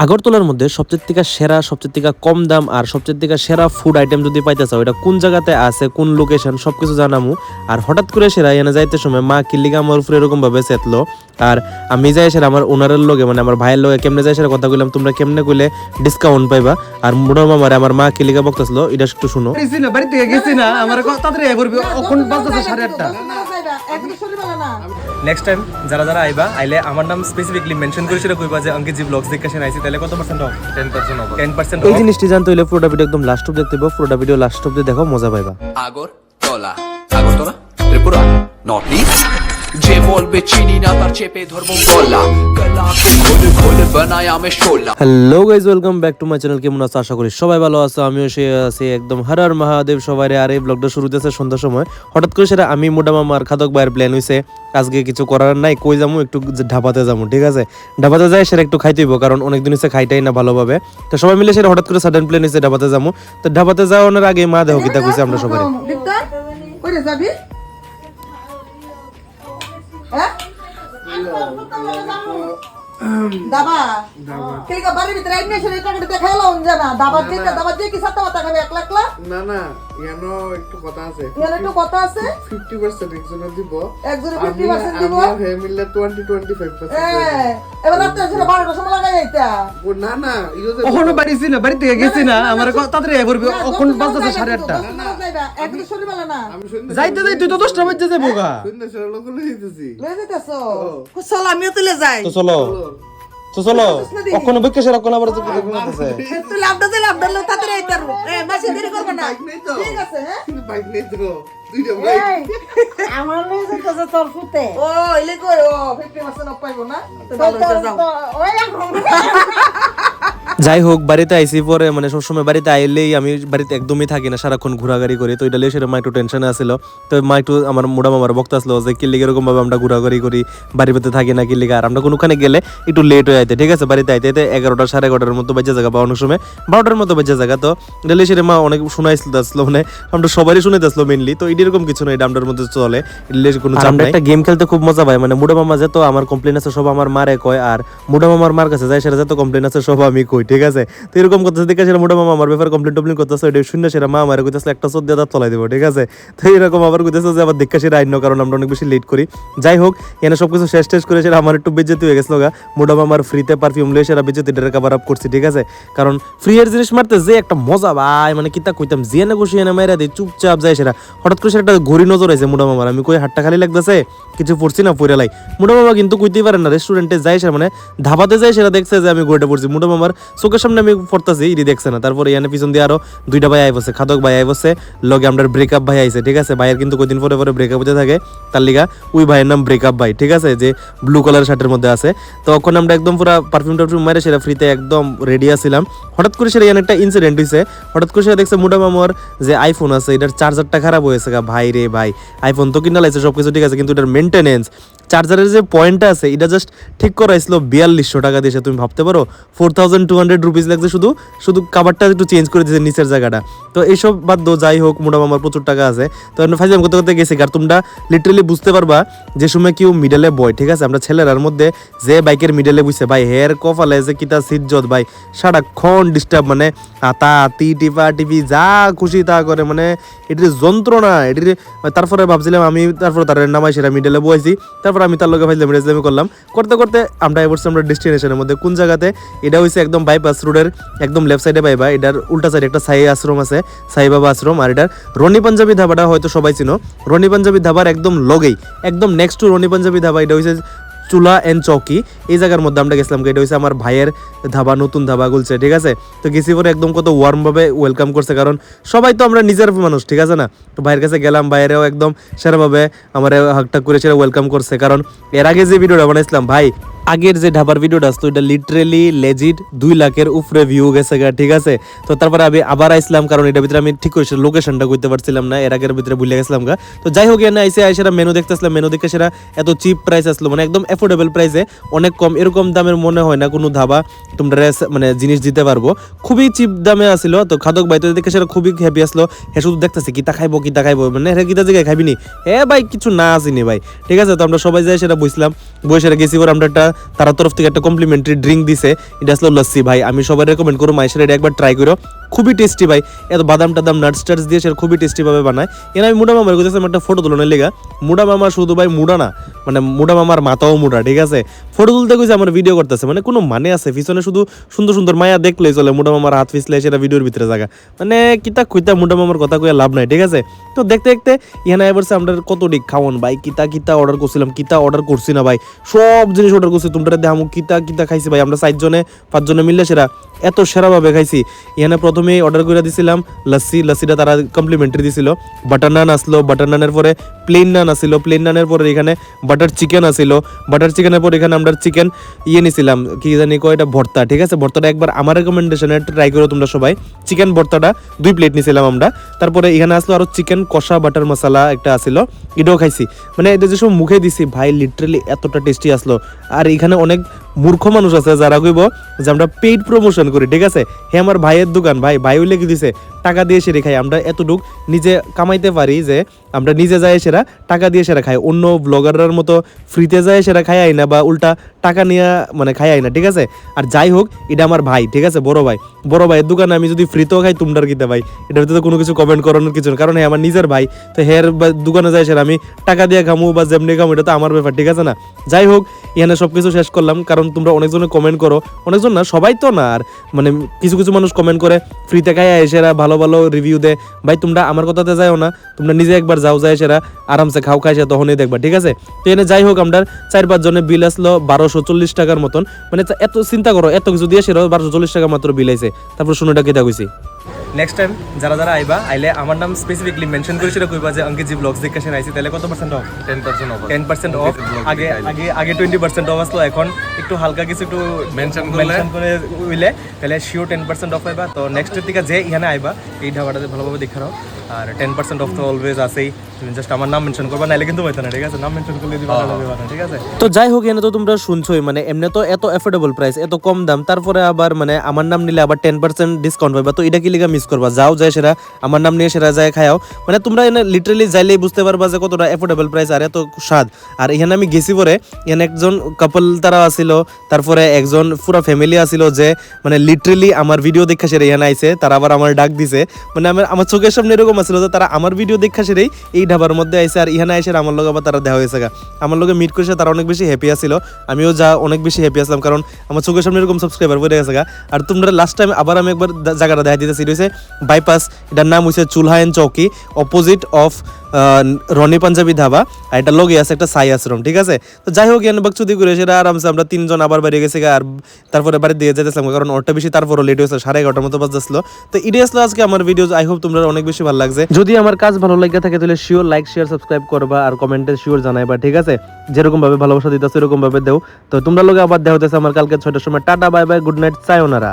আগরতলার মধ্যে সবচেয়ে থেকে সেরা সবচেয়ে থেকে কম দাম আর সবচেয়ে থেকে সেরা ফুড আইটেম যদি পাইতে চাও এটা কোন জায়গাতে আছে কোন লোকেশন সবকিছু জানামু আর হঠাৎ করে সেরা এনে যাইতে সময় মা কিল্লিগা আমার উপরে এরকম ভাবে সেতলো আর আমি যাই সেরা আমার ওনারের লোকে মানে আমার ভাইয়ের লোকে কেমনে যাই সেরা কথা কইলাম তোমরা কেমনে কইলে ডিসকাউন্ট পাইবা আর মোড় মামারে আমার মা কিল্লিগা বকতাছিল এটা একটু শুনো না বাড়ি থেকে গেছি না আমার তাড়াতাড়ি এখন বাজতেছে সাড়ে আটটা নেক্সট টাইম যারা যারা আইবা আইলে আমার নাম স্পেসিফিকলি মেনশন করে সেটা কইবা যে অঙ্কিত জি ব্লগস দেখে সেন আইছি তাহলে কত পার্সেন্ট অফ 10% অফ 10% এই জিনিসটি জানতে হইলে পুরোটা ভিডিও একদম লাস্ট অব্দি দেখতে হবে পুরোটা ভিডিও লাস্ট অব্দি দেখো মজা পাইবা। আগর তোলা আগর তোলা ত্রিপুরা নর্থ ইস্ট? যে বলবে চিনি না তার চেপে ধরবো গলা গলাকে খোল খোল বানায় আমি শোলা hello guys welcome back to my channel কেমন আছো? আশা করি সবাই ভালো আছো। আমিও সে আছি একদম হর হর মহাদেব সবাই আর এই ব্লগটা শুরু দিয়েছে সন্ধ্যার সময়। হঠাৎ করে সেটা আমি মোটা মামার খাদক ভাইয়ের প্ল্যান হইছে। আজকে কিছু করার নাই কই যাব একটু যে ঢাবাতে যাব ঠিক আছে? ঢাবাতে যাই সেটা একটু খাইতে হইব কারণ অনেকদিন হচ্ছে খাইটাই না ভালোভাবে। তো সবাই মিলে সেটা হঠাৎ করে সাডেন প্ল্যান হয়েছে ঢাবাতে যাব তো ঢাবাতে যাওয়ার আগে মা দেহ কিতা কইছে আমরা সবাই যাবি? হ্যাঁ? দাবা? কিলিকা বাড়ির ভিতরে আইনে এটা করে দেখাইলো জানা দাবা দিতে দাবা দিয়ে কি সাতটা মাথা খাবে একলা একলা? না না ইয়ানো একটু কথা আছে। ইয়ার একটু কথা আছে? ফিফটি পার্সেন্ট একজনে দিব। একজনে 50% দিব? আমি হে মিললে টোয়েন্টি টোয়েন্টি ফাইভ হ্যাঁ এবার রাত্রে ছিল বারোটার সময় লাগাই যাইতা না না ইও যে এখনও বাড়ি ছি না বাড়ি থেকে গেছি না আমার তাড়াতাড়ি আয় করবি এখন বাজতেছে সাড়ে আটটা একদিন শরীর ভালো না। যাইতে যাই তুই তো দশটা বাজে যাব গা। শুনতে সরল লোক হইতেছি লয়ে যাইতেছো? চল আমিও তুলে যাই। তো চলো। তো চলো কখনো বিকে সেরা আবার তো করতেছে তুই লাভটা দিলে লাভটা লো তাড়াতাড়ি আইতে এ মাসি দেরি করবে না। বাইক নেই তো? ঠিক আছে হ্যাঁ? বাইক নেই তো। দুইটা বাইক। আমার লয়ে তোর ফুতে ও ইলে কই? ও 50% অফ পাইবো না? তো যাও। ওই এখন। যাই হোক বাড়িতে আইসি পরে মানে সবসময় বাড়িতে আইলেই আমি বাড়িতে একদমই থাকি না সারাক্ষণ ঘোরাঘুরি করি। তো এটা লিয়ে সেটা মা একটু টেনশনে আসছিল তো মা একটু আমার মোড়া মামার বক্তা আসলো যে কিল্লিগে এরকম ভাবে আমরা ঘোরাঘুরি করি বাড়ির ভিতরে থাকি না কিল্লিগে আর আমরা কোনোখানে গেলে একটু লেট হয়ে যাইতে ঠিক আছে? বাড়িতে আইতে আইতে এগারোটা সাড়ে এগারোটার মতো বেজে জায়গা বা অনেক সময় বারোটার মতো বেজে জায়গা। তো এটা লিয়ে সেটা মা অনেক শোনাইছিল আসলো মানে আমরা সবারই শুনে আসলো মেনলি তো এটা এরকম কিছু নয় এটা আমরার মধ্যে চলে এটা কোনো চাপ নাই। একটা গেম খেলতে খুব মজা পায় মানে মুডা মামা যেত আমার কমপ্লেন আছে সব আমার মারে কয় আর মুডা মামার মার কাছে যায় সেটা যত কমপ্লেন আছে সব আমি কই ঠিক আছে? তো এরকম করতেছে দেখে সেটা মুডা মামা আমার ব্যাপারে কমপ্লেন টমপ্লেন করতেছে, এটা শূন্য সেটা মা আমার কইতেছে, একটা চোদ্দ দাঁত চলাই দেবো ঠিক আছে? তো এরকম আবার কইতেছে যে, আবার দেখা সেটা আইন কারণ আমরা অনেক বেশি লেট করি। যাই হোক এনে সবকিছু শেষ টেস করে সেটা আমার একটু বেজেতে হয়ে গেছিল গা। মুডা মামার ফ্রিতে পারফিউম লিয়ে সেটা বেজেতে ডেরে কাভার আপ করছি, ঠিক আছে? কারণ ফ্রি এর জিনিস মারতে যে একটা মজা, ভাই মানে কিতা কইতাম, যে না খুশি এনে মাইরা দিই চুপচাপ যায় সেটা। হঠাৎ করে সেটা ঘড়ি নজর আছে মুডা মামার। আমি কই হাতটা খালি লাগতেছে? কিছু পড়ছি না পড়ে লাই। মুডা মামা কিন্তু কইতেই পারে না রেস্টুরেন্টে যাই সে মানে ধাবাতে যাই সেটা দেখছে যে আমি ঘড়িটা পড়ছি। মুডা মামার চোখের সামনে আমি পড়তেছি, ইডি দেখছে না। তারপরে ইয়ানে পিছন দিয়ে আরও দুইটা ভাই আই বসে খাদক ভাই আই বসে লগে আমরা ব্রেকআপ ভাই আইছে, ঠিক আছে? ভাইয়ের কিন্তু কদিন পরে পরে ব্রেকআপ হতে থাকে। তার লিগা ওই ভাইয়ের নাম ব্রেকআপ ভাই, ঠিক আছে? যে ব্লু কালার শার্টের মধ্যে আছে। তখন আমরা একদম পুরো পারফিউম টারফিউম মারে সেটা ফ্রিতে একদম রেডি আছিলাম। হঠাৎ করে সেটা ইয়ানে একটা ইনসিডেন্ট হয়েছে হঠাৎ করে সেটা দেখছে মুডা মামার যে আইফোন আছে, এটার চার্জারটা খারাপ হয়েছে গা। ভাই রে ভাই আইফোন তো কিনা লাগছে সবকিছু ঠিক আছে, কিন্তু এটার মেনটেনেন্স চার্জারের যে পয়েন্টটা আছে, এটা জাস্ট ঠিক করাইছিল বিয়াল্লিশশো টাকা দিয়ে তুমি ভাবতে পারো? ফোর থাউজেন্ড টু রুপিস লাগছে শুধু শুধু কাবারটা একটু চেঞ্জ করে দিয়েছে নিচের জায়গাটা। তো এইসব বাদ দো যাই হোক মোটামুটি আমার প্রচুর টাকা আছে। তো আমি করতে করতে গেছি আর তোমরা লিটারেলি বুঝতে পারবা যে সময় কেউ মিডলে বয়, ঠিক আছে? আমরা ছেলেরার মধ্যে যে বাইকের মিডলে বুঝছে ভাই হেয়ার কফালে যে কিতা সিজ্জত ভাই, সারাক্ষণ ডিস্টার্ব মানে আতা টিপা টিপি যা খুশি তা করে মানে এটির যন্ত্রণা, এটির, তারপরে ভাবছিলাম আমি, তারপরে তার নামাই, সেটা মিডলে বয়েছি তারপর আমি তার লগে ভাইলাম রেজলামি করলাম। করতে করতে আমরা এবার আমরা ডেস্টিনেশনের মধ্যে, কোন জায়গাতে, এটা হইছে একদম বাইপাস রোডের একদম লেফট সাইডে পাইবা। এটার উল্টা সাইডে একটা সাই আশ্রম আছে, সাই বাবা আশ্রম, আর এটার রনি পাঞ্জাবি ধাবাটা হয়তো সবাই চিনো। রনি পাঞ্জাবি ধাবার একদম লগেই, একদম নেক্সট টু রনি পাঞ্জাবি ধাবা, এটা হইছে চুলা এন্ড চৌকি, এই জায়গার মধ্যে আমরা গেছিলাম, এটা হয়েছে আমার ভাইয়ের ধাবা, নতুন ধাবা গুলছে, ঠিক আছে? তো গেছি পরে একদম কত ওয়ার্মভাবে ওয়েলকাম করছে, কারণ সবাই তো আমরা নিজের মানুষ, ঠিক আছে না? তো ভাইয়ের কাছে গেলাম, ভাইয়েরও একদম সেরাভাবে আমার হাকটাক করে সেরা ওয়েলকাম করছে, কারণ এর আগে যে ভিডিওটা বানাইছিলাম, ভাই আগের যে ঢাবার ভিডিওটা আসতো এটা লিটারেলি লেজিট দুই লাখের উপরে ভিউ গেছে গা, ঠিক আছে? তো তারপরে আমি আবার আইসলাম, কারণ এটার ভিতরে আমি ঠিক করেছি লোকেশনটা করতে পারছিলাম না, এর আগের ভিতরে ভুলে গেছিলাম গা। তো যাই হোক এনে আইসে আইসেরা মেনু দেখতেছিলাম মেনু দেখে সেটা এত চিপ প্রাইস আসলো মানে একদম অ্যাফোর্ডেবল প্রাইসে অনেক কম, এরকম দামের মনে হয় না কোনো ধাবা তোমরা মানে জিনিস দিতে পারব। খুবই চিপ দামে আসলো, তো খাদক ভাই তো দেখে সেটা খুবই হ্যাপি আসলো। হ্যাঁ শুধু দেখতেছি, কিতা খাইবো কিতা খাইবো? মানে হ্যাঁ কিতা জায়গায় খাইবি নি? এ ভাই, কিছু না আসিনি ভাই, ঠিক আছে? তো আমরা সবাই যাই সেটা বুঝলাম, বসে সেটা গেছি পর আমরা একটা তার তরফ থেকে একটা কমপ্লিমেন্টারি ড্রিঙ্ক দিছে। এটা আসলে লস্যি। ভাই, আমি সবাই রেকমেন্ড করো মাইশের এটা একবার ট্রাই করো খুবই টেস্টি ভাই। এত বাদাম টাদাম নাটস টাটস দিয়ে সেটা খুবই টেস্টি ভাবে বানায়। এর আমি মুডা মামার কাছে একটা ফটো তুলনের লেগা। মুডা মামা শুধু ভাই মুডা না মানে মুডা মামার মাথাও মুডা, ঠিক আছে? ফটো তুলতে কইছে আমার ভিডিও করতেছে মানে কোনো মানে আছে? পিছনে শুধু সুন্দর সুন্দর মায়া দেখলেই চলে, মুডা মামার হাত পিছলে সেটা ভিডিওর ভিতরে জায়গা। মানে কিতা কইতা মুডা মামার কথা কইয়া লাভ নাই, ঠিক আছে? তো দেখতে দেখতে ইহানা এবার আমরা কত ডিক খাওয়ান ভাই, কিতা কিতা অর্ডার করছিলাম, কিতা অর্ডার করছি না ভাই। সব জিনিস অর্ডার করছি তোমরা দেখামু, কিতা কিতা খাইছি ভাই, আমরা চারজনে পাঁচজনে মিললে সেরা এত সেরাভাবে খাইছি। এখানে প্রথমে অর্ডার করে দিছিলাম লস্যি লস্যিটা তারা কমপ্লিমেন্টারি দিছিল। বাটার নান আসলো বাটার নানের পরে প্লেন নান আসিল প্লেন নানের পরে এখানে বাটার চিকেন আসিল। বাটার চিকেনের পরে এখানে আমরা চিকেন ইয়ে নিছিলাম, কি জানি কয় এটা, ভর্তা, ঠিক আছে? ভর্তাটা একবার আমার রেকমেন্ডেশনে ট্রাই করো তোমরা সবাই। চিকেন ভর্তাটা দুই প্লেট নিছিলাম আমরা। তারপরে এখানে আসলো আরও চিকেন কষা বাটার মশলা একটা আসিল। এটাও খাইছি। মানে এটা যেসব মুখে দিছি, ভাই লিটারালি এতটা টেস্টি আসলো। আর এখানে অনেক মূর্খ মানুষ আছে যারা কইব যে আমরা পেইড প্রমোশন করি, ঠিক আছে? হে আমার ভাইয়ের দোকান, ভাই ভাই লিখে দিছে, টাকা দিয়ে সেরে খাই। আমরা এতটুক নিজে কামাইতে পারি যে আমরা নিজে যাই সেরা, টাকা দিয়ে সেরা খাই। অন্য ব্লগাররার মতো ফ্রিতে যায় সেরা খাই আই না বা উল্টা টাকা নিয়ে মানে খাই আই না, ঠিক আছে? আর যাই হোক, এটা আমার ভাই, ঠিক আছে? বড় ভাই। বড় ভাইয়ের দোকানে আমি যদি ফ্রিতেও খাই, তোমরার কিতে ভাই? এটার ভিতরে কোনো কিছু কমেন্ট করানোর কিছু কারণ হে আমার নিজের ভাই, তো হের দোকানে যাই সেরা, আমি টাকা দিয়ে খামু বা যেমনি খামু, এটা তো আমার ব্যাপার, ঠিক আছে না? যাই হোক এখানে সব কিছু শেষ করলাম, কারণ তোমরা অনেকজনে কমেন্ট করো। অনেকজন না, সবাই তো না, আর মানে কিছু কিছু মানুষ কমেন্ট করে ফ্রিতে খাই এসেরা ভালো ভালো রিভিউ দেয়। ভাই, তোমরা আমার কথাতে যাও না, তোমরা নিজে একবার যাও যায় সেরা আরামসে খাও খাইছে তখনই দেখবা, ঠিক আছে? তো এনে যাই হোক আমরা, চার পাঁচ জনের বিল আসলো বারোশো চল্লিশ টাকার মতন। মানে এত চিন্তা করো, এত কিছু দিয়ে সেরা বারোশো চল্লিশ টাকা মাত্র বিল আইছে। তারপর শুনেটা কেটা কইছি? নেক্সট টাইম যারা যারা আইবা আইলে আমার নাম স্পেসিফিকলি মেনশন করে সেটা কইবা যে অঙ্কিত জি ব্লগস দেখে আসেন আইছি তাহলে কত percent off ten percent off ten percent off আগে আগে আগে টোয়েন্টি পার্সেন্ট অফ আসলো এখন একটু হালকা কিছু একটু মেনশন মেনশন করে উইলে তাহলে শিওর টেন পার্সেন্ট অফ পাইবা। তো নেক্সটের থেকে যে এখানে আইবা এই ঢাবাটাতে ভালোভাবে দেখে নাও। আর টেন পার্সেন্ট অফ তো অলওয়েজ আছেই। তো যাই হোক, এনে তো তোমরা শুনছোই মানে এমনি তো এত অ্যাফোর্ডেবল প্রাইস এত কম দাম, তারপরে আবার মানে আমার নাম নিলে আবার টেন পার্সেন্ট ডিসকাউন্ট পাইবা, তো এটা কি লিগা মিস করবা? যাও যায় সেরা, আমার নাম নিয়ে সেরা যায় মানে তোমরা এনে লিটারালি যাইলেই বুঝতে পারবা যে কতটা অ্যাফোর্ডেবল প্রাইস আর এত স্বাদ। আর এখানে আমি গেছি পরে, এখানে একজন কাপল তারা আসিল, তারপরে একজন পুরা ফ্যামিলি আসিল যে মানে লিটারালি আমার ভিডিও দেখা সেরে এখানে আইছে, তারা আবার আমার ডাক দিছে। মানে আমার আমার চোখের সামনে এরকম আসছিল যে তারা আমার ভিডিও দেখা সেরেই এই ঢাবার মধ্যে আইসে আর ইহানা আইসে আমার লগে আবার তারা দেখা হয়েছে। আমার লগে মিট করেছে তারা অনেক বেশি হ্যাপি আছিল আমিও যা অনেক বেশি হ্যাপি আসলাম, কারণ আমার চোখের সামনে এরকম সাবস্ক্রাইবার পড়ে গেছে। আর তোমরা লাস্ট টাইম আবার আমি একবার জায়গাটা দেখা দিতেছি হচ্ছে বাইপাস এটার নাম হয়েছে চুলহায়ন চৌকি অপোজিট অফ রনি পাঞ্জাবি ধাবা, আর এটা লগে আছে একটা সাই আশ্রম ঠিক আছে? তো যাই হোক এনে বাকচুদি করে সেটা আরামসে আমরা তিনজন আবার বাড়ি গেছে। আর তারপরে বাড়ি দিয়ে যেতেছিলাম, কারণ ওরটা বেশি, তারপরও লেট হয়েছে সাড়ে এগারোটার মতো বাজতেছিল। তো এটাই আসলে আজকে আমার ভিডিও আই হোপ তোমরা অনেক বেশি ভালো লাগছে। যদি আমার কাজ ভালো লাগে থাকে, তাহলে শিওর লাইক শেয়ার সাবস্ক্রাইব করবা, আর কমেন্টে শিওর জানাইবা, ঠিক আছে? যেরকম ভাবে ভালোবাসা দিতেছে এরকম ভাবে দেও। তো তোমরা লোকে আবার দেওয়া হতেছে আমার কালকে ছয়টার সময়। Tata bye bye good night চাই ওনারা